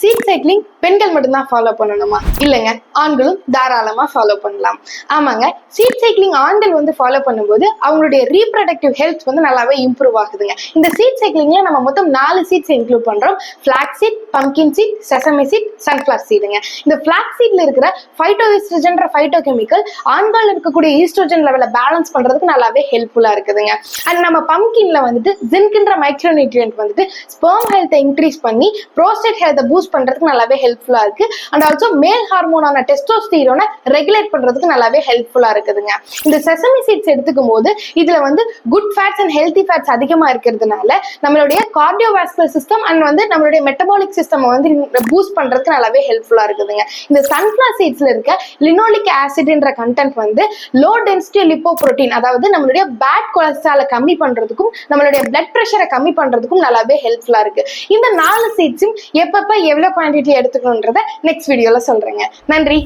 Seat cycling பெண்கள் மட்டும்தான் follow பண்ணணுமா? இல்லைங்க ஆண்களும் தாராளமா ஃபாலோ பண்ணலாம். ஆமாங்க சீட் சைக்கிளிங் ஆண்கள் வந்து ஃபாலோ பண்ணும்போது அவங்களுடைய ரீப்ரடக்டிவ் ஹெல்த் வந்து நல்லாவே இம்ப்ரூவ் ஆகுதுங்க. இந்த சீட் சைக்கிளிங்கில் நம்ம மொத்தம் நாலு சீட்ஸ் இன்க்ளூட் பண்றோம். Flax seed pumpkin seed sesame seed sunflower சீடுங்க இந்த ஃபிளாக் சீட்ல இருக்கிற ஃபைட்டோ ஈஸ்ட்ரோஜன்ற ஃபைட்டோ கெமிக்கல் ஆண்கள் இருக்கக்கூடிய ஈஸ்ட்ரோஜன் லெவலை பேலன்ஸ் பண்றதுக்கு நல்லாவே ஹெல்ப்ஃபுல்லா இருக்குதுங்க. அண்ட் நம்ம பம்கின்ல வந்துட்டு ஜின்கின்ற மைக்ரோ நியூட்ரியன்ட் வந்துட்டு ஸ்பெர்ம் ஹெல்த்தை இன்க்ரீஸ் பண்ணி ப்ரோஸ்டேட் ஹெல்த்தை பூஸ்ட் பண்றதுக்கு நல்லாவே ஹெல்ப்ஃபுல்லா இருக்கு. அண்ட் ஆல்சோ மேல் ஹார்மோனான டெஸ்டோஸ்டீரோனை ரெகுலேட் பண்றதுக்கு நல்லாவே ஹெல்ப்ஃபுல்லா இருக்குதுங்க. இந்த செசமி சீட்ஸ் எடுத்துக்கும் போது இதுல வந்து good fats and healthy fats அதிகமா இருக்கிறதுனால நம்மளுடைய கார்டியோவாஸ்குலர் சிஸ்டம் அண்ட் வந்து நம்மளுடைய மெட்டபாலிக் சிஸ்டம் வந்து பூஸ்ட் பண்றதுக்கு நல்லாவே ஹெல்ப்ஃபுல்லா இருக்குதுங்க. இந்த சன்ஃபிளவர் சீட்ஸ்ல இருக்க லினோலிக் ஆசிட்ன்ற கண்டென்ட் வந்து லோ டென்சிட்டி லிப்போ புரோட்டீன் அதாவது நம்மளுடைய பேட் கொலஸ்ட்ராலை கம்மி பண்றதுக்கும் நம்மளுடைய பிளட் ப்ரெஷரை கம்மி பண்றதுக்கும் நல்லாவே ஹெல்ப்ஃபுல்லா இருக்கு. இந்த நாலு சீட்ஸும் எப்பப்ப எவ்வளோ குவான்டிட்டி எடுத்துக்கணுன்றத நெக்ஸ்ட் வீடியோல சொல்கிறேங்க நன்றி.